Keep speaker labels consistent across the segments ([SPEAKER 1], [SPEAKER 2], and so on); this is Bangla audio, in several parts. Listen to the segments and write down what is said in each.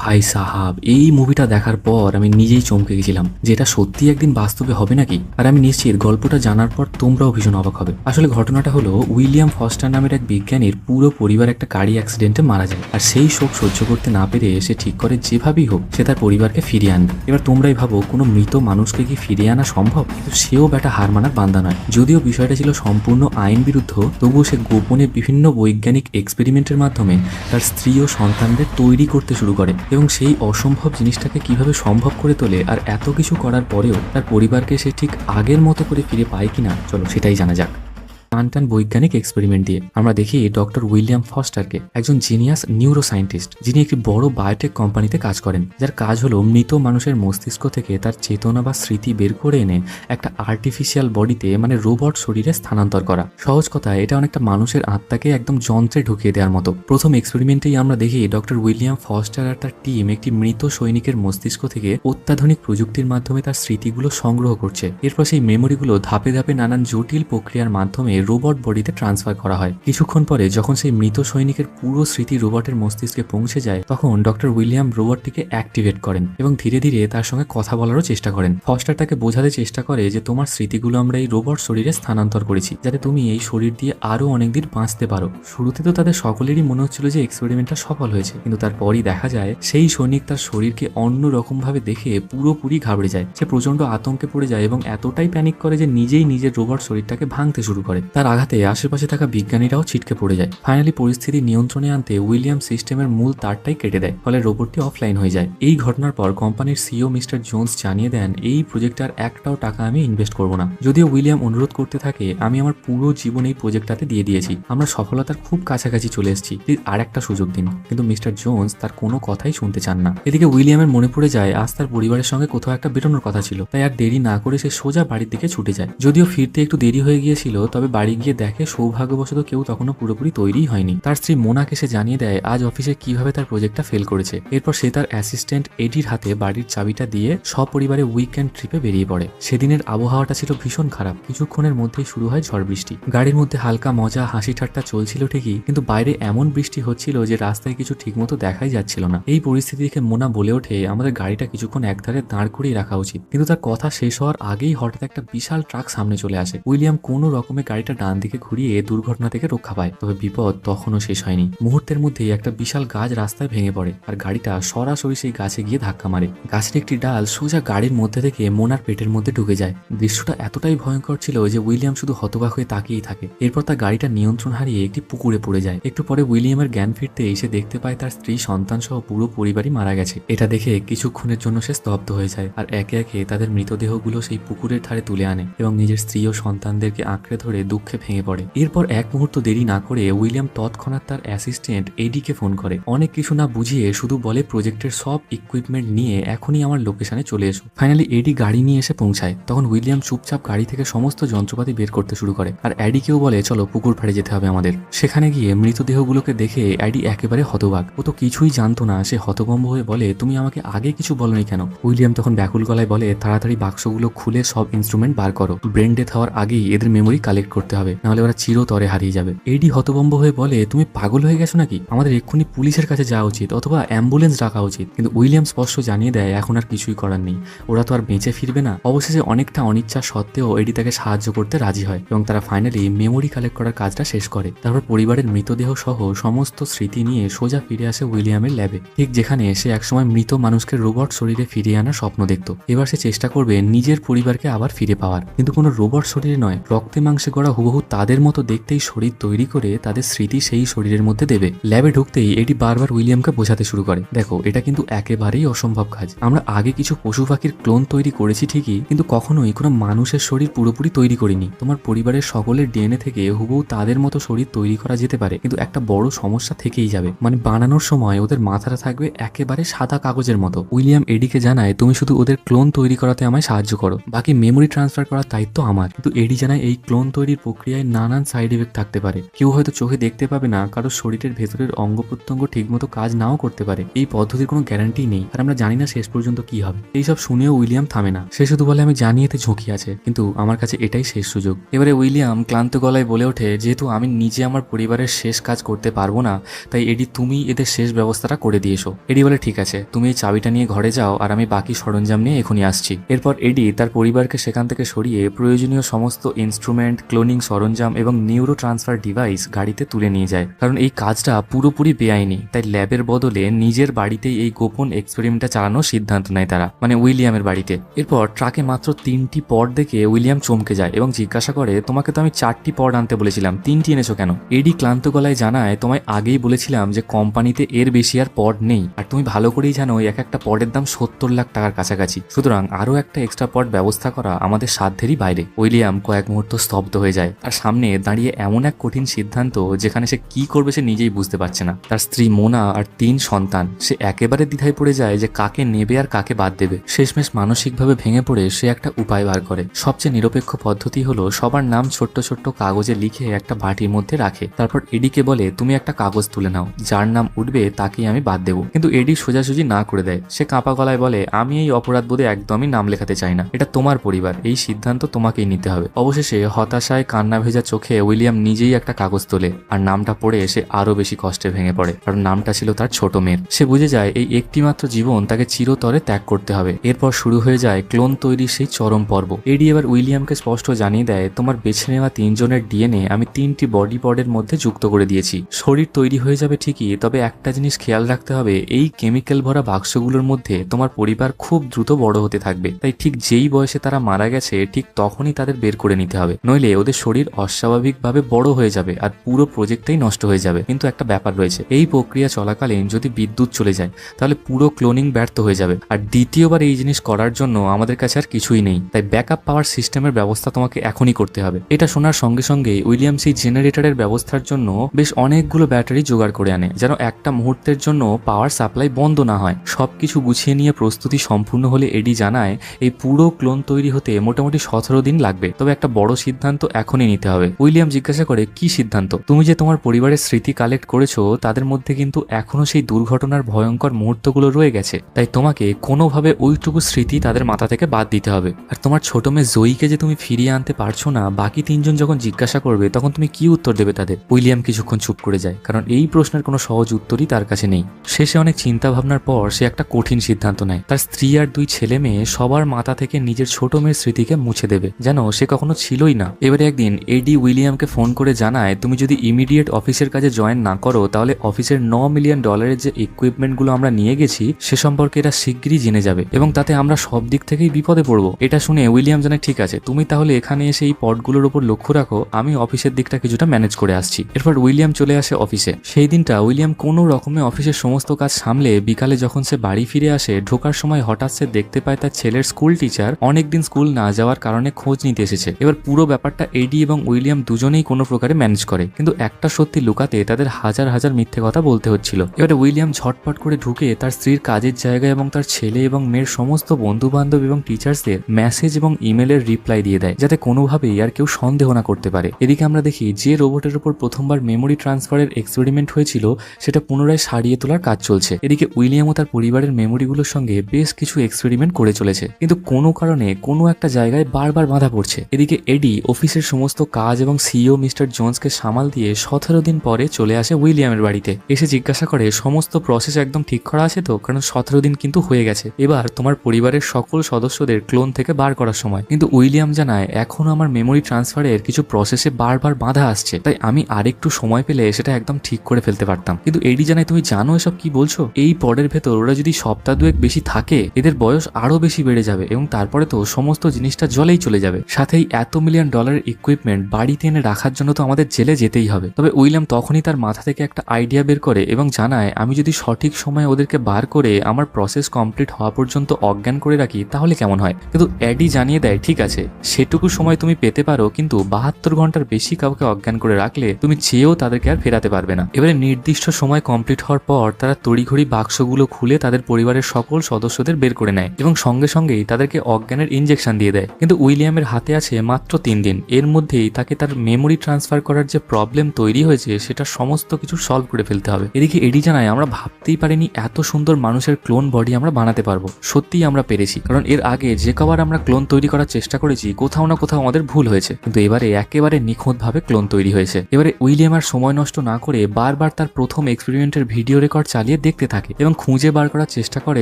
[SPEAKER 1] ভাই সাহাব, এই মুভিটা দেখার পর আমি নিজেই চমকে গেছিলাম যে এটা সত্যি একদিন বাস্তবে হবে নাকি? আর আমি নিশ্চিত গল্পটা জানার পর তোমরাও ভীষণ অবাক হবে। আসলে ঘটনাটা হলো, উইলিয়াম ফস্টার নামের এক বিজ্ঞানীর পুরো পরিবার একটা গাড়ি অ্যাক্সিডেন্টে মারা যায়। আর সেই শোক সহ্য করতে না পেরে সে ঠিক করে যেভাবেই হোক, সে তার পরিবারকে ফিরিয়ে আনবে। এবার তোমরাই ভাবো, কোনো মৃত মানুষকে কি ফিরিয়ে আনা সম্ভব? কিন্তু সেও বেটা হার মানার বান্দা নয়। যদিও বিষয়টা ছিল সম্পূর্ণ আইন বিরুদ্ধ, তবুও সে গোপনে বিভিন্ন বৈজ্ঞানিক এক্সপেরিমেন্টের মাধ্যমে তার স্ত্রী ও সন্তানদের তৈরি করতে শুরু করে। এবং সেই অসম্ভব জিনিসটাকে কীভাবে সম্ভব করে তোলে আর এত কিছু করার পরেও তার পরিবারকে সে ঠিক আগের মতো করে ফিরে পায় কিনা, চলো সেটাই জানা যাক। টানটান বৈজ্ঞানিক এক্সপেরিমেন্ট দিয়ে আমরা দেখি ডক্টর উইলিয়াম ফস্টারকে একজন জিনিয়াস নিউরো সায়েন্টিস্ট যিনি একটি বড় বায়োটেক কোম্পানিতে কাজ করেন। যার কাজ হলো মৃত মানুষের মস্তিষ্ক থেকে তার চেতনা বা স্মৃতি বের করে এনে একটা আর্টিফিশিয়াল বডিতে মানে রোবট শরীরে স্থানান্তর করা। সহজ কথা, এটা অনেকটা মানুষের আত্মাকে একদম যন্ত্রে ঢুকিয়ে দেওয়ার মতো। প্রথম এক্সপেরিমেন্টেই আমরা দেখি ডক্টর উইলিয়াম ফস্টার আর তার টিম একটি মৃত সৈনিকের মস্তিষ্ক থেকে অত্যাধুনিক প্রযুক্তির মাধ্যমে তার স্মৃতিগুলো সংগ্রহ করছে। এরপর সেই মেমোরিগুলো ধাপে ধাপে নানান জটিল প্রক্রিয়ার মাধ্যমে রোবট বডিতে ট্রান্সফার করা হয়। কিছুক্ষণ পরে যখন সেই মৃত সৈনিকের পুরো স্মৃতি রোবটের মস্তিষ্কে পৌঁছে যায়, তখন ডক্টর উইলিয়াম রোবটটিকে অ্যাক্টিভেট করেন এবং ধীরে ধীরে তার সঙ্গে কথা বলারও চেষ্টা করেন। ফস্টার তাকে বোঝাতে চেষ্টা করে যে, তোমার স্মৃতিগুলো আমরা এই রোবট শরীরে স্থানান্তর করেছি, যাতে তুমি এই শরীর দিয়ে আরও অনেকদিন বাঁচতে পারো। শুরুতে তো তাদের সকলেরই মনে হচ্ছিল যে এক্সপেরিমেন্টটা সফল হয়েছে। কিন্তু তারপরই দেখা যায়, সেই সৈনিক তার শরীরকে অন্য রকম ভাবে দেখে পুরোপুরি ঘাবড়ে যায়। সে প্রচণ্ড আতঙ্কে পড়ে যায় এবং এতটাই প্যানিক করে যে, নিজেই নিজের রোবট শরীরটাকে ভাঙতে শুরু করে। তার আঘাতে আশেপাশে থাকা বিজ্ঞানীরাও ছিটকে পড়ে যায়। ফাইনালি পরিস্থিতি নিয়ন্ত্রণে আনতে উইলিয়াম সিস্টেমের মূল তারটাই কেটে দেয়, ফলে রোবটটি অফলাইন হয়ে যায়। এই ঘটনার পর কোম্পানির সিও মিস্টার জোন্স জানিয়ে দেন, এই প্রজেক্টটার একটাও টাকা আমি ইনভেস্ট করব না। যদিও উইলিয়াম অনুরোধ করতে থাকে, আমি আমার পুরো জীবন এই প্রজেক্টটাতে দিয়ে দিয়েছি। আমরা সফলতার খুব কাছাকাছি চলে এসেছি। প্লিজ আর একটা সুযোগ দিন। কিন্তু মিস্টার জোন্স তার কোনো কথাই শুনতে চান না। এদিকে উইলিয়ামের মনে পড়ে যায়, আজ তার পরিবারের সঙ্গে কোথাও একটা বেরোনোর কথা ছিল। তাই আর দেরি না করে সে সোজা বাড়ির দিকে ছুটে যায়। যদিও ফিরতে একটু দেরি হয়ে গিয়েছিল, তবে বাড়ি গিয়ে দেখে সৌভাগ্যবশত কেউ তখনও পুরোপুরি তৈরি হয়নি। তার স্ত্রী মোনাকে সে জানিয়ে দেয়, আজ অফিসে কীভাবে তার প্রজেক্টটা ফেল করেছে? এরপর সে তার অ্যাসিস্ট্যান্ট এডির হাতে বাড়ির চাবিটা দিয়ে সপরিবারে উইকেন্ড ট্রিপে বেরিয়ে পড়ে। সেদিনের আবহাওয়াটা ছিল ভীষণ খারাপ। কিছুক্ষণের মধ্যেই শুরু হয় ঝড় বৃষ্টি। গাড়ির মধ্যে হালকা মজা, হাসি ঠাট্টা চলছিল ঠিকই, কিন্তু বাইরে এমন বৃষ্টি হচ্ছিল যে রাস্তায় কিছু ঠিকমতো দেখাই যাচ্ছিল না। এই পরিস্থিতি দেখে মোনা বলে ওঠে, আমাদের গাড়িটা কিছুক্ষণ একধারে দাঁড় করিয়ে রাখা উচিত। কিন্তু তার কথা শেষ হওয়ার আগেই হঠাৎ একটা বিশাল ট্রাক সামনে চলে আসে। উইলিয়াম কোনো রকমে গাড়িটা ডান দিকে ঘুরিয়ে দুর্ঘটনা থেকে রক্ষা পায়, তবে বিপদ তখনও শেষ হয়নি। মুহূর্তের মধ্যেই একটা বিশাল গাছ রাস্তায় ভেঙে পড়ে, আর গাড়িটা সরাসরি সেই গাছে গিয়ে ধাক্কা মারে। গাছের একটি ডাল সোজা গাড়ির মধ্যে থেকে মোনার পেটের মধ্যে ঢুকে যায়। দৃশ্যটা এতটাই ভয়ঙ্কর ছিল যে উইলিয়াম শুধু হতবাক হয়ে তাকিয়েই থাকে। এরপর তার গাড়িটা নিয়ন্ত্রণ হারিয়ে একটি পুকুরে পড়ে যায়। একটু পরে উইলিয়ামের জ্ঞান ফিরতে এসে দেখতে পায় তার স্ত্রী সন্তান সহ পুরো পরিবারই মারা গেছে। এটা দেখে কিছুক্ষণের জন্য সে স্তব্ধ হয়ে যায়, আর একে একে তাদের মৃতদেহগুলো সেই পুকুরের ধারে তুলে আনে এবং নিজের স্ত্রী ও সন্তানদেরকে আঁকড়ে ধরে দুঃখে ভেঙে পড়ে। এরপর এক মুহূর্ত দেরি না করে উইলিয়াম তৎক্ষণাৎ তার অ্যাসিস্ট্যান্ট এডিকে ফোন করে, অনেক কিছু না বুঝিয়ে শুধু বলে প্রজেক্টের সব ইকুইপমেন্ট নিয়ে এখনই আমার লোকেশনে চলে এসো। ফাইনালি এডি গাড়ি নিয়ে এসে পৌঁছায়। তখন উইলিয়াম চুপচাপ গাড়ি থেকে সমস্ত যন্ত্রপাতি বের করতে শুরু করে আর অ্যাডিকেও বলে, চলো পুকুর ফাড়ে যেতে হবে আমাদের। সেখানে গিয়ে মৃতদেহগুলোকে দেখে অ্যাডি একেবারে হতবাক। ও তো কিছুই জানতো না, সে হতভম্ব হয়ে বলে, তুমি আমাকে আগে কিছু বলনি কেন? উইলিয়াম তখন ব্যাকুল গলায় বলে, তাড়াতাড়ি বাক্সগুলো খুলে সব ইনস্ট্রুমেন্ট বার করো। ব্রেন ডেথ হওয়ার আগেই এদের মেমোরি কালেক্ট করতে হবে, নাহলে ওরা চিরতরে হারিয়ে যাবে। এডি হতভম্ব হয়ে বলে, তুমি পাগল হয়ে গেছো নাকি? আমাদের এক্ষুনি পুলিশের কাছে যাওয়া উচিত অথবা অ্যাম্বুলেন্স ডাকা উচিত। কিন্তু উইলিয়াম স্পষ্ট জানিয়ে দেয়, এখন আর কিছুই করার নেই। ওরা তো আর বেঁচে ফিরবে না। অবশেষে অনেকটা অনিচ্ছা সত্ত্বেও এডি তাকে সাহায্য করতে রাজি হয় এবং তারা ফাইনালি মেমোরি কালেক্ট করার কাজটা শেষ করে। তারপর পরিবারের মৃতদেহ সহ সমস্ত স্মৃতি নিয়ে সোজা ফিরে আসে উইলিয়ামের ল্যাবে। ঠিক যেখানে সে একসময় মৃত মানুষকে রোবট শরীরে ফিরিয়ে আনার স্বপ্ন দেখত। এবার সে চেষ্টা করবে নিজের পরিবারকে আবার ফিরে পাওয়ার। কিন্তু কোনো রোবট শরীরে নয়, রক্তে মাংসে গড়া হুবহু তাদের মতো দেখতেই শরীর তৈরি করে তাদের স্মৃতি সেই শরীরের মধ্যে দেবে। ল্যাবে ঢুকতেই এটি বারবার উইলিয়ামকে বোঝাতে শুরু করে। দেখো, এটা কিন্তু একেবারেই অসম্ভব কাজ। আমরা আগে কিছু পশু পাখির ক্লোন তৈরি করেছি ঠিকই, কিন্তু কখনোই কোনো মানুষের শরীর পুরোপুরি তৈরি করিনি। তোমার পরিবারের সকলের ডিএনএ থেকে হুবহু তাদের মতো শরীর তৈরি করা যেতে পারে, কিন্তু একটা বড় সমস্যা থেকেই যাবে। মানে বানানোর সময় ওদের মাথাটা থাকবে একেবারে সাদা কাগজের মতো। উইলিয়াম এডিকে জানায়, তুমি শুধু ওদের ক্লোন তৈরি করাতে আমায় সাহায্য করো। বাকি মেমোরি ট্রান্সফার করার দায়িত্ব আমার। কিন্তু এডি জানায়, এই ক্লোন তৈরির প্রক্রিয়ায় নানান সাইড এফেক্ট থাকতে পারে। কেউ হয়তো চোখে দেখতে পাবে না, কারও শরীরের ভেতরের অঙ্গ প্রত্যঙ্গ ঠিকমতো কাজ নাও করতে পারে। এই পদ্ধতির কোনো গ্যারান্টি নেই। আর আমরা জানি না শেষ পর্যন্ত কি হবে। এইসব শুনেও উইলিয়াম থামে না। সে শুধু বলে, আমি জানি এতে ঝুঁকি আছে, কিন্তু আমার কাছে এটাই শেষ সুযোগ। এবারে উইলিয়াম ক্লান্ত গলায় বলে ওঠে, যেহেতু আমি নিজে আমার পরিবারের শেষ কাজ করতে পারব না, তাই এডি তুমি এদের শেষ ব্যবস্থাটা করে দিয়েছ এডি বলে, ঠিক আছে, তুমি এই চাবিটা নিয়ে ঘরে যাও, আর আমি বাকি সরঞ্জাম নিয়ে এখনই আসছি। এরপর এডি তার পরিবারকে সেখান থেকে সরিয়ে প্রয়োজনীয় সমস্ত ইনস্ট্রুমেন্ট ক্লোনিং সরঞ্জাম এবং নিউরো ট্রান্সফার ডিভাইস গাড়িতে তুলে নিয়ে যায়। কারণ এই কাজটা পুরোপুরি বেআইনি, তাই ল্যাবের বদলে নিজের বাড়িতেই এই গোপন এক্সপেরিমেন্টটা চালানোর সিদ্ধান্ত নেয় তারা মানে উইলিয়ামের বাড়িতে। এরপর ট্রাকে মাত্র তিনটি পড দেখে উইলিয়াম চমকে যায় এবং জিজ্ঞাসা করে, তোমাকে তো আমি চারটি পড আনতে বলেছিলাম, তিনটি এনেছো কেন? এডি ক্লান্ত গলায় জানায়, তোমায় আগেই বলেছিলাম যে কোম্পানিতে এর বেশি আর পড নেই, আর তুমি ভালো করেই জানো এক একটা পডের দাম সত্তর লাখ টাকার কাছাকাছি। সুতরাং আরও একটা এক্সট্রা পড ব্যবস্থা করা আমাদের সাধ্যেরই বাইরে। উইলিয়াম কয়েক মুহূর্ত স্তব্ধ হয়ে যায়। আর সামনে দাঁড়িয়ে এমন এক কঠিন সিদ্ধান্ত যেখানে সে কি করবে সে নিজেই বুঝতে পারছে না। তার স্ত্রী মোনা আর তিন সন্তান, সে একেবারে দ্বিধায় পড়ে যায় যে কাকে নেবে আর কাকে বাদ দেবে। শেষমেশ মানসিকভাবে ভেঙে পড়ে সে একটা উপায় বার করে। সবচেয়ে নিরপেক্ষ পদ্ধতি হলো সবার নাম ছোট্ট ছোট্ট কাগজে লিখে একটা বাটির মধ্যে রাখে। তারপর এডিকে বলে, তুমি একটা কাগজ তুলে নাও। যার নাম উঠবে তাকেই আমি বাদ দেবো। কিন্তু এডি সোজাসুজি না করে দেয়। সে কাঁপা গলায় বলে, আমি এই অপরাধ বোধে একদমই নাম লেখাতে চাই না। এটা তোমার পরিবার। এই সিদ্ধান্ত তোমাকেই নিতে হবে। অবশেষে হতাশায় কান্না ভেজা চোখে উইলিয়াম নিজেই একটা কাগজ তোলে, আর নামটা পড়ে এসে আরও বেশি কষ্টে ভেঙে পড়ে, কারণ নামটা ছিল তার ছোট মেয়ের। সে বুঝে যায় এই একটিমাত্র জীবন তাকে চিরতরে ত্যাগ করতে হবে। এরপর শুরু হয়ে যায় ক্লোন তৈরির সেই চরম পর্ব। এডি এবার উইলিয়ামকে স্পষ্ট জানিয়ে দেয়, তোমার বেছে নেওয়া তিনজনের ডিএনএ আমি তিনটি বডি পডের মধ্যে যুক্ত করে দিয়েছি। শরীর তৈরি হয়ে যাবে ঠিকই, তবে একটা জিনিস খেয়াল রাখতে হবে, এই কেমিক্যাল ভরা বাক্সগুলোর মধ্যে তোমার পরিবার খুব দ্রুত বড় হতে থাকবে। তাই ঠিক যেই বয়সে তারা মারা গেছে, ঠিক তখনই তাদের বের করে নিতে হবে। নইলে ওদের শরীর অস্বাভাবিকভাবে বড় হয়ে যাবে আর পুরো প্রজেক্টটাই নষ্ট হয়ে যাবে। কিন্তু একটা ব্যাপার রয়েছে, এই প্রক্রিয়া চলাকালীন যদি বিদ্যুৎ চলে যায়, তাহলে পুরো ক্লোনিং ব্যর্থ হয়ে যাবে। আর দ্বিতীয়বার এই জিনিস করার জন্য আমাদের কাছে আর কিছুই নেই। তাই ব্যাকআপ পাওয়ার সিস্টেমের ব্যবস্থা তোমাকে এখনই করতে হবে। এটা শোনার সঙ্গে সঙ্গে উইলিয়াম সি জেনারেটরের ব্যবস্থার জন্য বেশ অনেকগুলো ব্যাটারি জোগাড় করে আনে, যেন একটা মুহূর্তের জন্য পাওয়ার সাপ্লাই বন্ধ না হয়। সবকিছু গুছিয়ে নিয়ে প্রস্তুতি সম্পূর্ণ হলে এডি জানায়, এই পুরো ক্লোন তৈরি হতে মোটামুটি সতেরো দিন লাগবে। তবে একটা বড় সিদ্ধান্ত এখনই নিতে হবে। উইলিয়াম জিজ্ঞাসা করে, কি সিদ্ধান্ত? তুমি যে তোমার পরিবারের স্মৃতি কালেক্ট করেছ, তাদের মধ্যে কিন্তু এখনও সেই দুর্ঘটনার ভয়ঙ্কর মুহূর্তগুলো রয়ে গেছে। তাই তোমাকে কোনোভাবে ওইটুকু স্মৃতি তাদের মাথা থেকে বাদ দিতে হবে। আর তোমার ছোট মেয়ে জয়ীকে যে তুমি ফিরিয়ে আনতে পারছ না, বাকি তিনজন যখন জিজ্ঞাসা করবে, তখন তুমি কি উত্তর দেবে তাদের? উইলিয়াম কিছুক্ষণ চুপ করে যায়, কারণ এই প্রশ্নের কোনো সহজ উত্তরই তার কাছে নেই। শেষে অনেক চিন্তা ভাবনার পর সে একটা কঠিন সিদ্ধান্ত নেয়। তার স্ত্রী আর দুই ছেলে মেয়ে সবার মাথা থেকে নিজের ছোট মেয়ের স্মৃতিকে মুছে দেবে, যেন সে কখনো ছিলই না। এবারে একদিন এডি উইলিয়ামকে ফোন করে জানায়, তুমি যদি ইমিডিয়েট অফিসের কাজে জয়েন না করো, তাহলে অফিসের ন মিলিয়ন ডলারের যে ইকুইপমেন্টগুলো আমরা নিয়ে গেছি, সে সম্পর্কে এরা শিগগিরই জেনে যাবে এবং তাতে আমরা সব দিক থেকেই বিপদে পড়ব এটা শুনে উইলিয়াম জানে ঠিক আছে, তুমি তাহলে এখানে এসে এই পটগুলোর উপর লক্ষ্য রাখো, আমি অফিসের দিকটা কিছুটা ম্যানেজ করে আসছি এরপর উইলিয়াম চলে আসে অফিসে। সেই দিনটা উইলিয়াম কোনো রকমে অফিসের সমস্ত কাজ সামলে বিকালে যখন সে বাড়ি ফিরে আসে, ঢোকার সময় হঠাৎ সে দেখতে পায় তার ছেলের স্কুল টিচার অনেকদিন স্কুল না যাওয়ার কারণে খোঁজ নিতে এসেছে। এবার পুরো ব্যাপারটা এডি এবং উইলিয়াম দুজনেই কোনো প্রকারে ম্যানেজ করে। কিন্তু একটা সত্যি লুকাতে তাদের হাজার হাজার মিথ্যে কথা বলতে হচ্ছিল। এবারে উইলিয়াম ঝটপট করে ঢুকে তার স্ত্রীর কাজের জায়গা এবং তার ছেলে এবং মেয়ের সমস্ত বন্ধু বান্ধব এবং টিচার্সদের মেসেজ এবং ইমেলের রিপ্লাই দিয়ে দেয়, যাতে কোনোভাবেই আর কেউ সন্দেহ না করতে পারে। এদিকে আমরা দেখি যে রোবটের উপর প্রথমবার মেমোরি ট্রান্সফারের এক্সপেরিমেন্ট হয়েছিল, সেটা পুনরায় সারিয়ে তোলার কাজ চলছে। এদিকে উইলিয়াম ও তার পরিবারের মেমোরিগুলোর সঙ্গে বেশ কিছু এক্সপেরিমেন্ট করে চলেছে। কিন্তু কোনো কারণে কোনো একটা জায়গায় বারবার বাধা পড়ছে। এদিকে এডি অফিসের সমস্ত কাজ এবং সিইও মিস্টার জোন্সকে সামাল দিয়ে সতেরো দিন পরে চলে আসে উইলিয়ামের বাড়িতে। এসে জিজ্ঞাসা করে, সমস্ত প্রসেস একদম ঠিক করা আছে তো? কারণ সতেরো দিন কিন্তু হয়ে গেছে। এবার তোমার পরিবারের সকল সদস্যদের ক্লোন থেকে বার করার সময়। কিন্তু উইলিয়াম জানায়, এখনও আমার মেমোরি ট্রান্সফারের কিছু প্রসেসে বারবার বাধা আসছে। তাই আমি আরেকটু সময় পেলে সেটা একদম ঠিক করে ফেলতে পারতাম। কিন্তু এডি জানায়, তুমি জানো এসব কি বলছো? এই পডের ভেতর ওরা যদি সপ্তাহ দুয়েক বেশি থাকে, এদের বয়স আরও বেশি বেড়ে যাবে এবং তারপরে তো সমস্ত জিনিসটা জলেই চলে যাবে। সাথেই এত মিলিয়ন ডলারের ইকুইপমেন্ট বাড়িতে এনে রাখার জন্য তো আমাদের জেলে যেতেই হবে। তবে উইলিয়াম তখনই তার মাথা থেকে একটা আইডিয়া বের করে এবং জানায়, আমি যদি সঠিক সময়ে ওদেরকে বার করে আমার প্রসেস কমপ্লিট হওয়া পর্যন্ত অজ্ঞান করে রাখি, তাহলে কেমন হয়? কিন্তু অ্যাডি জানিয়ে দেয়, ঠিক আছে, সেটুকু সময় তুমি পেতে পারো, কিন্তু বাহাত্তর ঘণ্টার বেশি কাউকে অজ্ঞান করে রাখলে তুমি চেয়েও তাদেরকে আর ফেরাতে পারবে না। এবারে নির্দিষ্ট সময় কমপ্লিট হওয়ার পর তারা তড়িঘড়ি বাক্সগুলো খুলে তাদের পরিবারের সকল সদস্যদের বের করে নেয় এবং সঙ্গে সঙ্গেই তাদেরকে অজ্ঞানের ইঞ্জেকশন দিয়ে দেয়। কিন্তু উইলিয়ামের হাতে আছে মাত্র তিন দিন। এর মধ্যেই তাকে তার মেমোরি ট্রান্সফার করার যে প্রবলেম তৈরি হয়েছে, সেটা সমস্ত কিছু সলভ করে ফেলতে হবে। এদিকে এডি জানায়, আমরা ভাবতেই পারিনি এত সুন্দর মানুষের ক্লোন বডি আমরা বানাতে পারব। সত্যিই আমরা পেরেছি। কারণ এর আগে যে কবার আমরা ক্লোন তৈরি করার চেষ্টা করেছি, কোথাও না কোথাও আমাদের ভুল হয়েছে। কিন্তু এবারে একেবারে নিখুঁতভাবে ক্লোন তৈরি হয়েছে। এবারে উইলিয়াম আর সময় নষ্ট না করে বারবার তার প্রথম এক্সপেরিমেন্টের ভিডিও রেকর্ড চালিয়ে দেখতে থাকে এবং খুঁজে বার করার চেষ্টা করে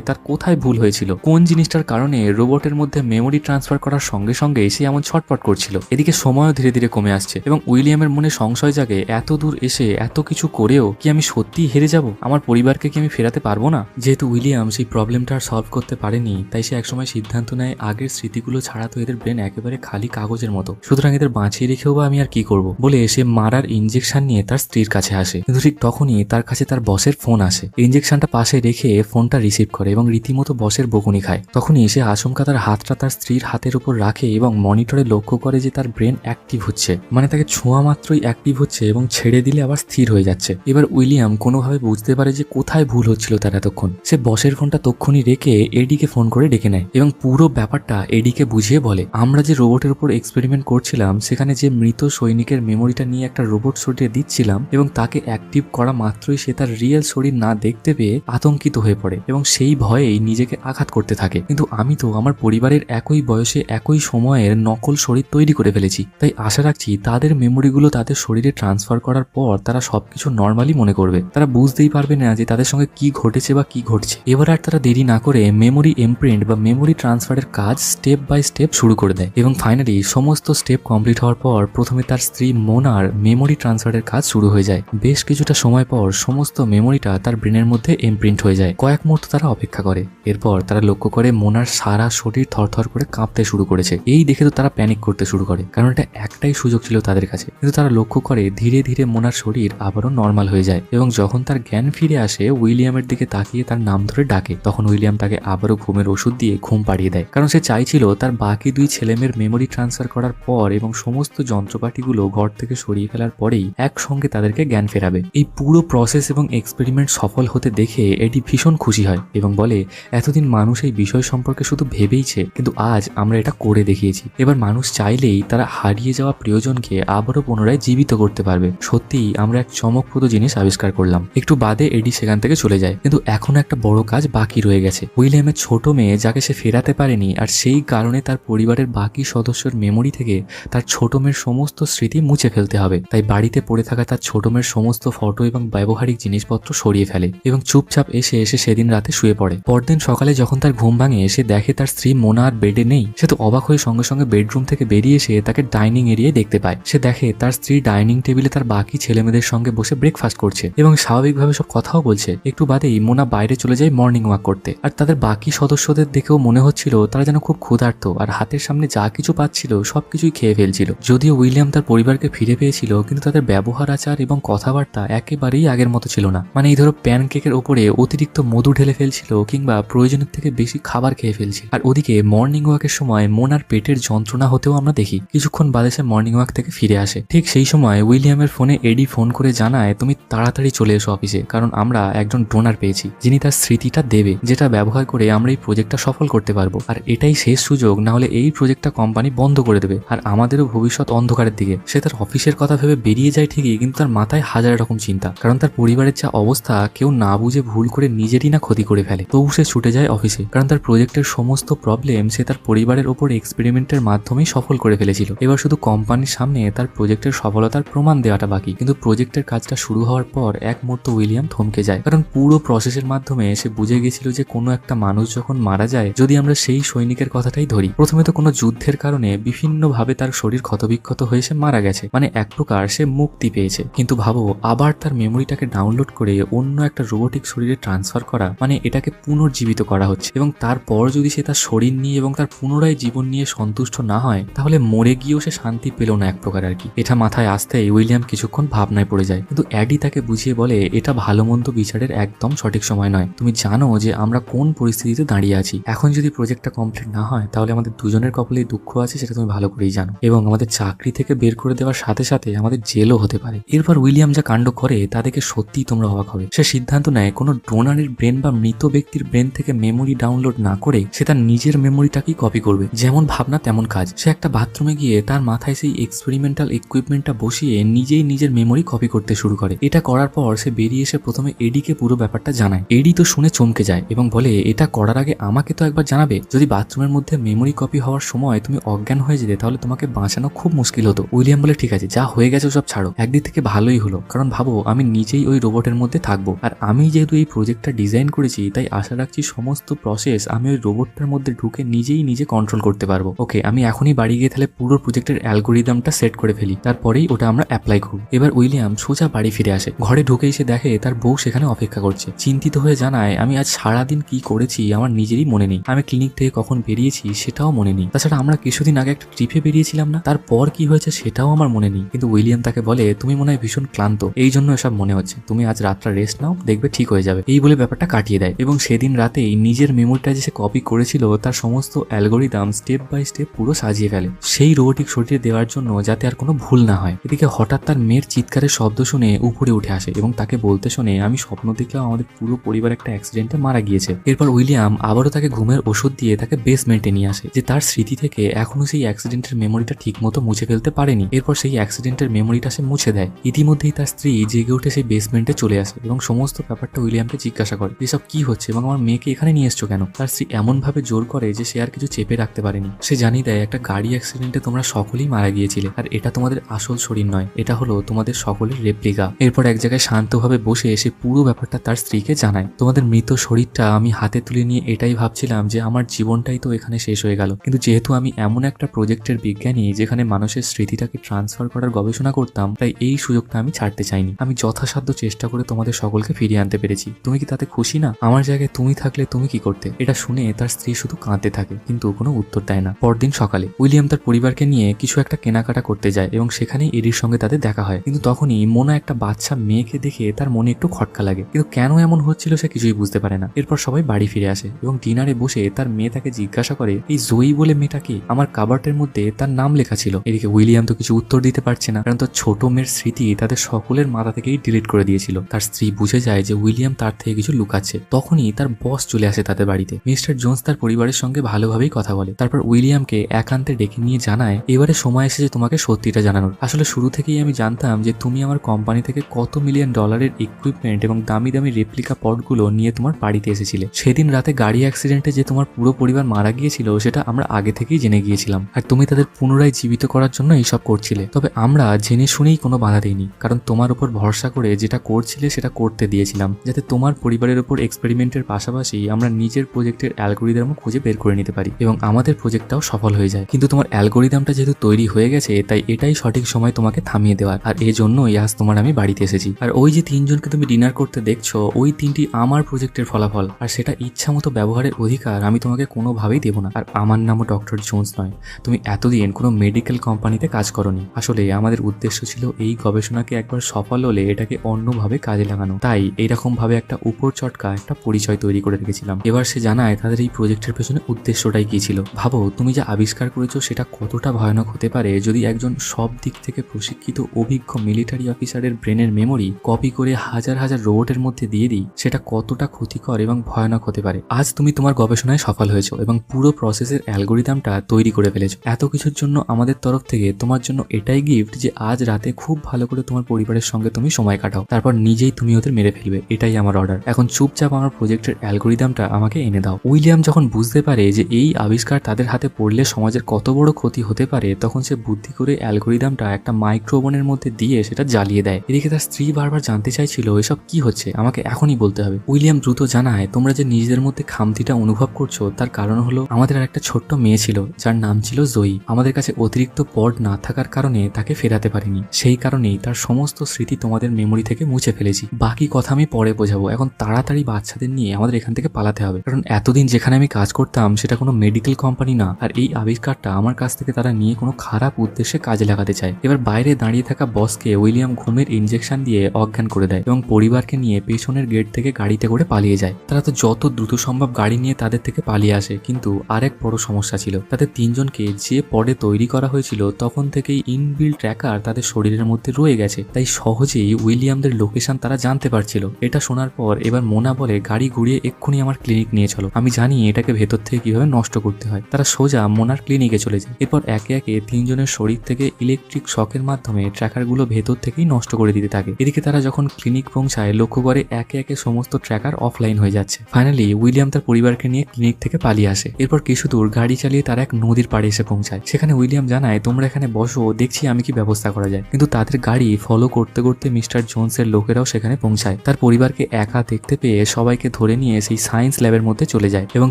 [SPEAKER 1] তার কোথায় ভুল হয়েছিল, কোন জিনিসটার কারণে রোবটের মধ্যে মেমোরি ট্রান্সফার করার সঙ্গে সঙ্গে সে এমন ছটপট করছিল। এদিকে সময়ও ধীরে ধীরে কমে আসছে। এবং উইলিয়ামের মনে সংশয় জাগে, এত দূর এসে এত কিছু করেও কি আমি সত্যিই হেরে যাব? আমার পরিবারকে কি আমি ফেরাতে পারব না? যেহেতু উইলিয়াম সেই প্রবলেমটা আর সলভ করতে পারেনি, তাই সে একসময় সিদ্ধান্ত নেয়, আগের স্মৃতিগুলো ছাড়া তো এদের ব্রেন একেবারে খালি কাগজের মতো। সুতরাং এদের বাঁচিয়ে রেখেও বা আমি আর কি করব? বলে সে মারার ইঞ্জেকশন নিয়ে তার স্ত্রীর কাছে আসে। কিন্তু ঠিক তখনই তার কাছে তার বসের ফোন আসে। ইঞ্জেকশনটা পাশে রেখে ফোনটা রিসিভ করে এবং রীতিমতো বসের বকুনি খায়। তখনই সে আশঙ্কা তার হাতটা তার স্ত্রীর হাতের উপর রাখে এবং মনিটরে লক্ষ্য করে যে তার ব্রেন অ্যাক্টিভ হচ্ছে। মানে তাকে ছোঁয়া মাত্রই অ্যাক্টিভ হচ্ছে এবং ছেড়ে দিলে আবার স্থির হয়ে যাচ্ছে। এবার উইলিয়াম কোনোভাবে বুঝতে পারে যে কোথায় ভুল হচ্ছিল তার এতক্ষণ। সে বসের ফোনটা তক্ষুনি রেখে এডিকে ফোন করে ডেকে নেয় এবং পুরো ব্যাপারটা এডিকে বুঝিয়ে বলে, আমরা যে রোবটের উপর এক্সপেরিমেন্ট করছিলাম, সেখানে যে মৃত সৈনিকের মেমোরিটা নিয়ে একটা রোবট শরীরে দিচ্ছিলাম এবং তাকে অ্যাক্টিভ করা মাত্রই সে তার রিয়েল শরীর না দেখতে পেয়ে আতঙ্কিত হয়ে পড়ে এবং সেই ভয়েই নিজেকে আঘাত করতে থাকে। কিন্তু আমি তো আমার পরিবারের একই বয়সে একই সময়ের নকল শরীর তৈরি করে ফেলেছি। তাই আশা রাখছি তাদের মেমোরিগুলো তাদের শরীরে ট্রান্সফার করার পর তারা সবকিছু নর্মালি মনে করবে। তারা বুঝতেই পারবে না যে তাদের সঙ্গে কি ঘটেছে বা কি ঘটছে। এবার আর তারা দেরি না করে মেমোরি এমপ্রিন্ট বা মেমোরি ট্রান্সফারের কাজ স্টেপ বাই স্টেপ শুরু করে দেয়। এবং ফাইনালি সমস্ত স্টেপ কমপ্লিট হওয়ার পর প্রথমে তার স্ত্রী মোনার মেমোরি ট্রান্সফারের কাজ শুরু হয়ে যায়। বেশ কিছুটা সময় পর সমস্ত মেমোরিটা তার ব্রেনের মধ্যে এমপ্রিন্ট হয়ে যায়। কয়েক মুহূর্ত তারা অপেক্ষা করে। এরপর তারা লক্ষ্য করে মোনার সারা শরীর থরথর করে কাঁপতে শুরু করেছে। এই দেখে তো তারা প্যানিক করতে শুরু করে। কারণ একটাই সুযোগ ছিল তাদের কাছে। কিন্তু তারা লক্ষ্য করে ধীরে ধীরে মোনার শরীর আবারও নর্মাল হয়ে যায় এবং যখন তার জ্ঞান ফিরে আসে, উইলিয়ামের দিকে তাকিয়ে তার নাম ধরে ডাকে। তখন উইলিয়াম তাকে আবারও ঘুমের ওষুধ দিয়ে ঘুম পাড়িয়ে দেয়। কারণ সে চাইছিল তার বাকি দুই ছেলেমেয়ের মেমোরি ট্রান্সফার করার পর এবং সমস্ত যন্ত্রপাতিগুলো ঘর থেকে সরিয়ে ফেলার পরেই একসঙ্গে তাদেরকে জ্ঞান ফেরাবে। এই পুরো প্রসেস এবং এক্সপেরিমেন্ট সফল হতে দেখে এটি ভীষণ খুশি হয় এবং বলে, এতদিন মানুষ এই বিষয় সম্পর্কে শুধু ভেবেইছে, কিন্তু আজ আমরা এটা করে দেখিয়েছি। এবার মানুষ চাইলেই তারা যাওয়া প্রিয়জনকে আবারও পুনরায় জীবিত করতে পারবে। সত্যিই আমরা এক চমকপ্রদ জিনিস আবিষ্কার করলাম। একটু বাদে এডি সেখান থেকে চলে যায়। কিন্তু এখনও একটা বড় কাজ বাকি রয়ে গেছে। উইলিয়ামের ছোট মেয়ে যাকে সে ফেরাতে পারেনি আর সেই কারণে তার পরিবারের বাকি সদস্যের মেমোরি থেকে তার ছোট মেয়ের সমস্ত স্মৃতি মুছে ফেলতে হবে। তাই বাড়িতে পড়ে থাকা তার ছোট মেয়ের সমস্ত ফটো এবং ব্যবহারিক জিনিসপত্র সরিয়ে ফেলে এবং চুপচাপ এসে এসে সেদিন রাতে শুয়ে পড়ে। পরদিন সকালে যখন তার ঘুম ভাঙে, সে দেখে তার স্ত্রী মোনা আর বেডে নেই। সে তো অবাক হয়ে সঙ্গে সঙ্গে বেডরুম থেকে বেরিয়ে এসে তাকে ডাইনিং এরিয়ায় দেখতে পায়। সে দেখে, তার স্ত্রী ডাইনিং টেবিলে তার বাকি ছেলেমেয়েদের সঙ্গে বসে ব্রেকফাস্ট করছে এবং স্বাভাবিকভাবে সব কথাও বলছে। একটু বাদেই মোনা বাইরে চলে যায় মর্নিং ওয়াক করতে। আর তাদের বাকি সদস্যদের দেখেও মনে হচ্ছিল, তারা যেন খুব ক্ষুধার্ত আর হাতের সামনে যা কিছু পাচ্ছিল, সবকিছুই খেয়ে ফেলছিল। যদিও উইলিয়াম তার পরিবারকে ফিরে পেয়েছিল, কিন্তু তাদের ব্যবহার, আচার এবং কথাবার্তা একেবারেই আগের মতো ছিল না। মানে এই ধরো প্যানকেকের ওপরে অতিরিক্ত মধু ঢেলে ফেলছিল কিংবা প্রয়োজনের থেকে বেশি খাবার খেয়ে ফেলছিল। আর ওদিকে মর্নিং ওয়াকের সময় মোনার পেটের যন্ত্রণা হতেও আমরা দেখি। কিছুক্ষণ বাদে সে মর্নিং ওয়াক থেকে ফিরে আসে। ঠিক সেই সময় উইলিয়ামের ফোনে এডি ফোন করে জানায়, তুমি তাড়াতাড়ি চলে এসো অফিসে, কারণ আমরা একজন ডোনার পেয়েছি, যিনি তার স্মৃতিটা দেবে, যেটা ব্যবহার করে আমরা এই প্রজেক্টটা সফল করতে পারব। আর এটাই শেষ সুযোগ, না হলে এই প্রজেক্টটা কোম্পানি বন্ধ করে দেবে, আর আমাদেরও ভবিষ্যৎ অন্ধকারের দিকে। সে তার অফিসের কথা ভেবে বেরিয়ে যায় ঠিকই, কিন্তু তার মাথায় হাজার রকম চিন্তা, কারণ তার পরিবারের যা অবস্থা কেউ না বুঝে ভুল করে নিজেরই না ক্ষতি করে ফেলে। তবু সে ছুটে যায় অফিসে, কারণ তার প্রজেক্টের সমস্ত প্রবলেম সে তার পরিবারের ওপর এক্সপেরিমেন্টের মাধ্যমেই সফল করে ফেলেছিল। এবার শুধু কোম্পানির সামনে তার প্রজেক্টের সফলতার প্রমাণ দেওয়াটা বাকি। কিন্তু প্রজেক্টের কাজটা শুরু হওয়ার পর এক মুহূর্ত উইলিয়াম থমকে যায়। কারণ পুরো প্রসেসের মাধ্যমে সে বুঝে গেছিল যে কোনো একটা মানুষ যখন মারা যায়, যদি আমরা সেই সৈনিকের কথাটাই ধরি, প্রথমে তো কোনো যুদ্ধের কারণে বিভিন্নভাবে তার শরীর ক্ষতবিক্ষত হয়ে সে মারা গেছে। মানে এক প্রকার সে মুক্তি পেয়েছে। কিন্তু ভাবো, আবার তার মেমোরিটাকে ডাউনলোড করে অন্য একটা রোবোটিক শরীরে ট্রান্সফার করা মানে এটাকে পুনর্জীবিত করা হচ্ছে। এবং তারপর যদি সে তার শরীর নিয়ে এবং তার পুনরায় জীবন নিয়ে সন্তুষ্ট না হয়, তাহলে মরে গিয়েও সে শান্তি পেল না এক প্রকার আর কি। এটা মাথায় আসতেই উইলিয়াম কিছুক্ষণ ভাবনায় পড়ে যায়। কিন্তু অ্যাডি তাকে বুঝিয়ে বলে, এটা ভালো মন্দ বিচারের একদম সঠিক সময় নয়। তুমি জানো যে আমরা কোন পরিস্থিতিতে দাঁড়িয়ে আছি। এখন যদি প্রজেক্টটা কমপ্লিট না হয়, তাহলে আমাদের দুজনের কপালেই দুঃখ আছে, সেটা তুমি ভালো করেই জানো। এবং আমাদের চাকরি থেকে বের করে দেওয়ার সাথে সাথে আমাদের জেলও হতে পারে। এরপর উইলিয়াম যা কাণ্ড করে, তা দেখে সত্যিই তোমরা অবাক হবে। সে সিদ্ধান্ত নেয়, কোনো ডোনারের ব্রেন বা মৃত ব্যক্তির ব্রেন থেকে মেমোরি ডাউনলোড না করে, সে তার নিজের মেমোরিটাকেই কপি করবে। যেমন ভাবনা, তেমন কাজ। সে একটা বাথরুমে গিয়ে তার তার মাথায় সেই এক্সপেরিমেন্টাল ইকুইপমেন্টটা বসিয়ে নিজেই নিজের মেমোরি কপি করতে শুরু করে। এটা করার পর সে বেরিয়ে এসে প্রথমে এডিকে পুরো ব্যাপারটা জানায়। এডি তো শুনে চমকে যায় এবং বলে, এটা করার আগে আমাকে তো একবার জানাবে। যদি বাথরুমের মধ্যে মেমোরি কপি হওয়ার সময় তুমি অজ্ঞান হয়ে যেতে, তাহলে তোমাকে বাঁচানো খুব মুশকিল হতো। উইলিয়াম বলে, ঠিক আছে, যা হয়ে গেছে সব ছাড়ো। একদিক থেকে ভালোই হলো। কারণ ভাবো, আমি নিজেই ওই রোবটের মধ্যে থাকব। আর আমি যেহেতু এই প্রজেক্টটা ডিজাইন করেছি, তাই আশা রাখছি সমস্ত প্রসেস আমি ওই রোবটটার মধ্যে ঢুকে নিজেই নিজে কন্ট্রোল করতে পারব। ওকে, আমি এখনই বাড়ি গিয়ে তাহলে পুরো প্রজেক্টের অ্যালগোরিদমটা সেট করে ফেলি, তারপরেই ওটা আমরা অ্যাপ্লাই করব এবার উইলিয়াম সোজা বাড়ি ফিরে আসে। ঘরে ঢুকেই সে দেখে তার বউ সেখানে অপেক্ষা করছে। চিন্তিত হয়ে জানায়, আমি আজ সারাদিন কি করেছি আমার নিজেরই মনে নেই। আমি ক্লিনিক থেকে কখন বেরিয়েছি সেটাও মনে নেই। তাছাড়া আমরা কিছুদিন আগে একটা ট্রিপে বেরিয়েছিলাম না। তারপর কি হয়েছে সেটাও আমার মনে নেই। কিন্তু উইলিয়াম তাকে বলে, তুমি মনে হয় ভীষণ ক্লান্ত। এই জন্য এসব মনে হচ্ছে। তুমি আজ রাতটা রেস্ট নাও, দেখবে ঠিক হয়ে যাবে। এই বলে ব্যাপারটা কাটিয়ে দেয় এবং সেদিন রাতেই নিজের মেমোরিটা যে সে কপি করেছিল, তার সমস্ত অ্যালগোরিদম স্টেপ বাই স্টেপ পুরো সাজিয়ে ফেলে। সেই রোবোটিক শরীরে দেওয়ার জন্য যাতে আর কোনো ভুল না হয়। এদিকে হঠাৎ তার মেয়ের চিৎকারের শব্দ শুনে উপরে উঠে আসে এবং তাকে বলতে শুনে, আমি স্বপ্ন দেখলাম আমাদের পুরো পরিবার একটা অ্যাক্সিডেন্টে মারা গিয়েছে। এরপর উইলিয়াম আবারও তাকে ঘুমের ওষুধ দিয়ে তাকে বেসমেন্টে নিয়ে আসে, যে তার স্মৃতি থেকে এখনও সেই অ্যাক্সিডেন্টের মেমোরিটা ঠিক মতো মুছে ফেলতে পারেনি। এরপর সেই অ্যাক্সিডেন্টের মেমোরিটা সে মুছে দেয়। ইতিমধ্যেই তার স্ত্রী জেগে উঠে সেই বেসমেন্টে চলে আসে এবং সমস্ত ব্যাপারটা উইলিয়ামকে জিজ্ঞাসা করে, এসব কি হচ্ছে এবং আমার মেয়েকে এখানে নিয়ে এসছো কেন? তার স্ত্রী এমন ভাবে জোর করে যে সে আর কিছু চেপে রাখতে পারেনি। সে জানিয়ে দেয়, একটা গাড়ি অ্যাক্সিডেন্টে তোমরা সকলেই মারা গিয়েছিলে। আর এটা তোমাদের আসল শরীর নয়, এটা হলো তোমাদের সকলের রেপ্লিকা এরপর এক জায়গায় শান্তভাবে বসে এসে পুরো ব্যাপারটা তার স্ত্রীকে জানায়। তোমাদের মৃত শরীরটা আমি হাতে তুলে নিয়ে এটাই ভাবছিলাম যে আমার জীবনটাই তো এখানে শেষ হয়ে গেল। কিন্তু যেহেতু আমি এমন একটা প্রজেক্টের বিজ্ঞানী যেখানে মানুষের স্মৃতিটাকে ট্রান্সফার করার গবেষণা করতাম, তাই এই সুযোগটা আমি ছাড়তে চাইনি। আমি যথাসাধ্য চেষ্টা করে তোমাদের সকলকে ফিরিয়ে আনতে পেরেছি। তুমি কি তাতে খুশি না? আমার জায়গায় তুমি থাকলে তুমি কি করতে? এটা শুনে তার স্ত্রী শুধু কাঁদতে থাকে, কিন্তু কোনো উত্তর দেয় না। পরদিন সকালে, উইলিয়াম তার পরিবারকে নিয়ে কিছু একটা কেনাকাটা করতে যায় এবং সেখানেই এরির সঙ্গে তাদের দেখা হয়। কিন্তু তখনই মোনা একটা বাচ্চা মেয়েকে দেখে তার মনে একটু খটকা লাগে। কিন্তু কেন এমন হচ্ছিল সে কিছুই বুঝতে পারে না। এরপর সবাই বাড়ি ফিরে আসে এবং ডিনারে বসে তার মেয়ে তাকে জিজ্ঞাসা করে, এই জয়ী বলে মেয়েটা কি? আমার কাবার্টের মধ্যে তার নাম লেখা ছিল। এদিকে উইলিয়াম তো কিছু উত্তর দিতে পারছে না, কারণ তার ছোট মেয়ের স্মৃতি তাদের সকলের মাথা থেকেই ডিলিট করে দিয়েছিল। তার স্ত্রী বুঝে যায় যে উইলিয়াম তার থেকে কিছু লুকাচ্ছে। তখনই তার বস চলে আসে তাদের বাড়িতে। মিস্টার জোন্স তার পরিবারের সঙ্গে ভালোভাবেই কথা বলে। তারপর উইলিয়ামকে একান্তে ডেকে নিয়ে জানায়, এবারে সময় এসেছে তোমাকে সত্যিটা জানানোর। আসলে শুরু থেকেই আমি জানতাম যে তুমি আমার কোম্পানি থেকে কত মিলিয়ন ডলারের ইকুইপমেন্ট এবং দামি দামি রেপ্লিকা পটগুলো নিয়ে তোমার বাড়িতে এসেছিলে। সেদিন রাতে গাড়ি অ্যাক্সিডেন্টে যে তোমার পুরো পরিবার মারা গিয়েছিল, সেটা আমরা আগে থেকেই জেনে গিয়েছিলাম। আর তুমি তাদের পুনরায় জীবিত করার জন্য এইসব করছিলে। তবে আমরা জেনে শুনেই কোনো বাধা দিইনি, কারণ তোমার উপর ভরসা করে যেটা করছিলে সেটা করতে দিয়েছিলাম, যাতে তোমার পরিবারের উপর এক্সপেরিমেন্টের পাশাপাশি আমরা নিজের প্রজেক্টের অ্যালগোরিদমও খুঁজে বের করে নিতে পারি এবং আমাদের প্রজেক্টটাও সফল হয়ে যায়। কিন্তু তোমার অ্যালগোরিদমটা যেহেতু তৈরি হয়ে গেছে, তাই এটাই সঠিক সময় তোমাকে থামিয়ে দেওয়ার। আর এই জন্যই আজ তোমার আমি বাড়িতে এসেছি। আর ওই যে তিনজনকে তুমি ডিনার করতে দেখছ, ওই তিনটি আমার প্রজেক্টের ফলাফল। আর সেটা ইচ্ছা মতো ব্যবহারের অধিকার আমি তোমাকে কোনোভাবেই দেবো না। আর আমার নামও ডক্টর জোন্স নয়। তুমি এতদিন কোনো মেডিকেল কোম্পানিতে কাজ করনি। আসলে আমাদের উদ্দেশ্য ছিল এই গবেষণাকে একবার সফল হলে এটাকে অন্যভাবে কাজে লাগানো। তাই এইরকম ভাবে একটা উপর চটকা একটা পরিচয় তৈরি করে রেখেছিলাম। এবার সে জানায় তাদের এই প্রজেক্টের পেছনে উদ্দেশ্যটাই কি ছিল? ভাবো, তুমি যা আবিষ্কার করেছ সেটা কতটা ভয়ানক হতে পারে যদি একজন সব দিক থেকে প্রশিক্ষিত অভিজ্ঞ মিলিটারি অফিসারের ব্রেনের মেমোরি কপি করে হাজার হাজার রোবটের মধ্যে দিয়ে দিই, সেটা কতটা ক্ষতিকর এবং ভয়ানক হতে পারে? আজ তুমি তোমার গবেষণায় সফল হয়েছো এবং পুরো প্রসেসের অ্যালগোরিদমটা তৈরি করে ফেলেছ। এত কিছুর জন্য আমাদের তরফ থেকে তোমার জন্য এটাই গিফট যে আজ রাতে খুব ভালো করে তোমার পরিবারের সঙ্গে তুমি সময় কাটাও। তারপর নিজেই তুমি ওদের মেরে ফেলবে। এটাই আমার অর্ডার এখন চুপচাপ আমার প্রজেক্টের অ্যালগোরিদমটা আমাকে এনে দাও। উইলিয়াম যখন বুঝতে পারে যে এই আবিষ্কার তাদের হাতে পড়লে সমাজের কত বড় ক্ষতি হতে পারে তখন সে বুদ্ধি করে অ্যালগোরিদমটা একটা মাইক্রোওভেনের মধ্যে দিয়ে সেটা জ্বালিয়ে দেয়। এদিকে তার স্ত্রী বারবার জানতে চাইছিল, এসব কি হচ্ছে? আমাকে এখনই বলতে হবে। উইলিয়াম দ্রুত জানায়, তোমরা যে নিজেদের মধ্যে খামতিটা অনুভব করছ, তার কারণ হলো আমাদের আর একটা ছোট্ট মেয়ে ছিল, যার নাম ছিল জয়ী আমাদের কাছে অতিরিক্ত পড না থাকার কারণে তাকে ফেরাতে পারিনি। সেই কারণেই তার সমস্ত স্মৃতি তোমাদের মেমোরি থেকে মুছে ফেলেছি। বাকি কথা আমি পরে বোঝাবো। এখন তাড়াতাড়ি বাচ্চাদের নিয়ে আমাদের এখান থেকে পালাতে হবে। কারণ এতদিন যেখানে আমি কাজ করতাম, সেটা কোনো মেডিকেল কোম্পানি না। আর এই আবিষ্কারটা আমার কাছ থেকে তারা নিয়ে কোনো খারাপ উদ্দেশ্যে কাজে লাগাতে চায়। এবার বাইরে দাঁড়িয়ে থাকা বসকে উইলিয়াম ঘুমের ইঞ্জেকশন দিয়ে অজ্ঞান করে দেয় এবং পরিবারকে নিয়ে পেছনের গেট থেকে গাড়িতে করে পালিয়ে যায়। তারা তো যত দ্রুত সম্ভব গাড়ি নিয়ে তাদের থেকে পালিয়ে আসে, কিন্তু আরেক বড় সমস্যা ছিল। তাদের তিনজনকে যে পডে তৈরি করা হয়েছিল, তখন থেকেই ইনবিল ট্র্যাকার তাদের শরীরের মধ্যে রয়ে গেছে। তাই সহজেই উইলিয়ামদের লোকেশন তারা জানতে পারছিল। এটা শোনার পর এবার মোনা বলে, গাড়ি ঘুরিয়ে এক্ষুনি আমার ক্লিনিক নিয়ে চলো। আমি জানি এটাকে ভেতর থেকে কীভাবে নষ্ট করতে হয়। তারা সোজা মোনার ক্লিনিকে চলে যায়। এরপর একে একে একে তিনজনের শরীর থেকে ইলেকট্রিক শকের মাধ্যমে ট্র্যাকারগুলো ভেতর থেকেই নষ্ট করে দিতে থাকে। এদিকে তারা যখন ক্লিনিক পৌঁছায়, লক্ষ্য করে একে একে সমস্ত ট্র্যাকার অফলাইন হয়ে যাচ্ছে। ফাইনালি উইলিয়াম তার পরিবারকে নিয়ে ক্লিনিক থেকে পালিয়ে আসে। এরপর কিছু দূর গাড়ি চালিয়ে তারা এক নদীর পাড়ে এসে পৌঁছায়। সেখানে উইলিয়াম জানায়, তোমরা এখানে বসো, দেখছি আমি কি ব্যবস্থা করা যায়। কিন্তু তাদের গাড়ি ফলো করতে করতে মিস্টার জোনসের লোকেরাও সেখানে পৌঁছায়। তার পরিবারকে একা দেখতে পেয়ে সবাইকে ধরে নিয়ে সেই সায়েন্স ল্যাবের মধ্যে চলে যায়। এবং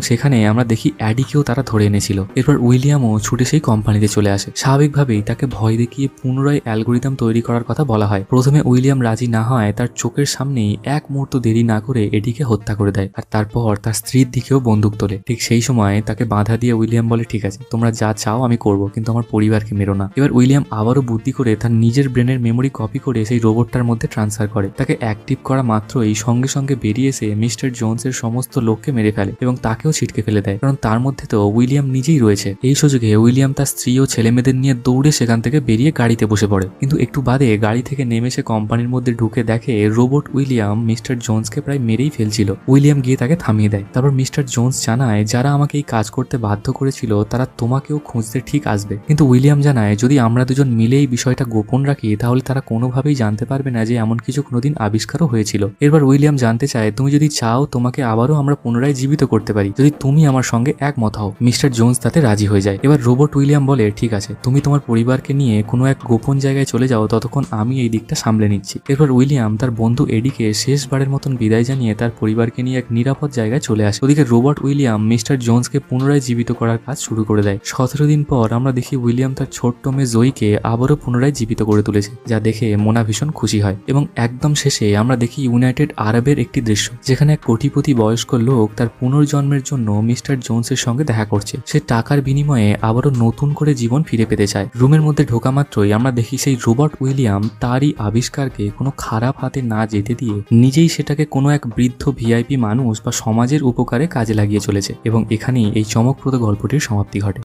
[SPEAKER 1] সেখানে আমরা দেখি অ্যাডিকেও তারা ধরে এনেছিল। এরপর উইলিয়ামও ছুটে সেই কোম্পানিতে চলে আসে। স্বাভাবিকভাবেই তাকে ভয় দেখিয়ে পুনরায় অ্যালগোরিদম তৈরি করার কথা বলা হয়। প্রথমে উইলিয়াম রাজি না হয় তার চোখের সামনেই এক মুহূর্ত দেরি না করে এডিকে হত্যা করে দেয় আর তারপর তার স্ত্রীর দিকেও বন্দুক তোলে। ঠিক সেই সময় তাকে বাধা দিয়ে উইলিয়াম বলে, ঠিক আছে, তোমরা যা চাও আমি করব, কিন্তু আমার পরিবারকে মেরো না। এবার উইলিয়াম আবারও বুদ্ধি করে তার নিজের ব্রেনের মেমোরি কপি করে সেই রোবটটার মধ্যে ট্রান্সফার করে। তাকে অ্যাক্টিভ করা মাত্রই সঙ্গে সঙ্গে বেরিয়ে এসে মিস্টার জোনসের সমস্ত লোককে মেরে ফেলে এবং তাকেও ছিটকে ফেলে দেয়। কারণ তার মধ্যে তো উইলিয়াম নিজেই রয়েছে। এই সুযোগে উইলিয়াম তার স্ত্রী ও ছেলেমেয়েদের নিয়ে দৌড়ে সেখান থেকে বেরিয়ে গাড়িতে বসে পড়ে। কিন্তু একটু বাদে গাড়ি থেকে নেমে সে কোম্পানির মধ্যে ঢুকে দেখে রোবট উইলিয়াম মিস্টার জোনসকে প্রায় মেরেই ফেলছিল। উইলিয়াম গিয়ে তাকে থামিয়ে দেয়। তারপর মিস্টার জোন্স জানায়, যারা আমাকে এই কাজ করতে বাধ্য করেছিল, তারা তোমাকেও খুঁজতে ঠিক আসবে। কিন্তু উইলিয়াম জানায়, যদি আমরা দুজন মিলে এই বিষয়টা গোপন রাখি, তাহলে তারা কোনোভাবেই জানতে পারবে না যে এমন কিছু কোনোদিন আবিষ্কারও হয়েছিল। এরপর উইলিয়াম জানতে চায়, তুমি যদি চাও, তোমাকে আবারও আমরা পুনরায় জীবিত করতে পারি। যদি তুমি আমার সঙ্গে একমত হও। মিস্টার জোন্স তাতে রাজি হয়ে যায়। এবার রোবট উইলিয়াম বলে, ঠিক আছে, তুমি তোমার পরিবারকে নিয়ে কোনো এক গোপন জায়গায় চলে যাও, ততক্ষণ আমি এই দিকটা সামলে নিচ্ছি। এরপর উইলিয়াম তার বন্ধু এডিকে শেষবারের মতন বিদায় জানিয়ে তার পরিবারকে নিয়ে এক নিরাপদ জায়গায় চলে আসে। ওদিকে রোবট উইলিয়াম মিস্টার জোনসকে পুনরায় জীবিত করার কাজ শুরু করে দেয়। সতেরো দিন পর আমরা দেখি উইলিয়াম তার ছোট্ট মেয়ে জয়ীকে আবারও পুনরায় জীবিত করে তুলেছে, যা দেখে মোনা ভীষণ খুশি হয়। এবং একদম শেষে আমরা দেখি ইউনাইটেড আরবের একটি দৃশ্য, যেখানে এক কোটিপতি বয়স্ক লোক তার পুনর্জন্মের জন্য মিস্টার জোনসের সঙ্গে দেখা করছে। সে টাকার বিনিময়ে আবারও নতুন করে জীবন ফিরে পেতে চায়। রুমের মধ্যে ঢোকা মাত্রই আমরা দেখি সেই রোবট উইলিয়াম তারই আবিষ্কারকে কোনো খারাপ হাতে না যেতে দিয়ে নিজেই সেটাকে কোনো এক বৃদ্ধ ভিআইপি মানুষ বা সমাজের উপকারে কাজে লাগিয়ে চলেছে এবং এখানেই এই চমকপ্রদ গল্পটির সমাপ্তি ঘটে।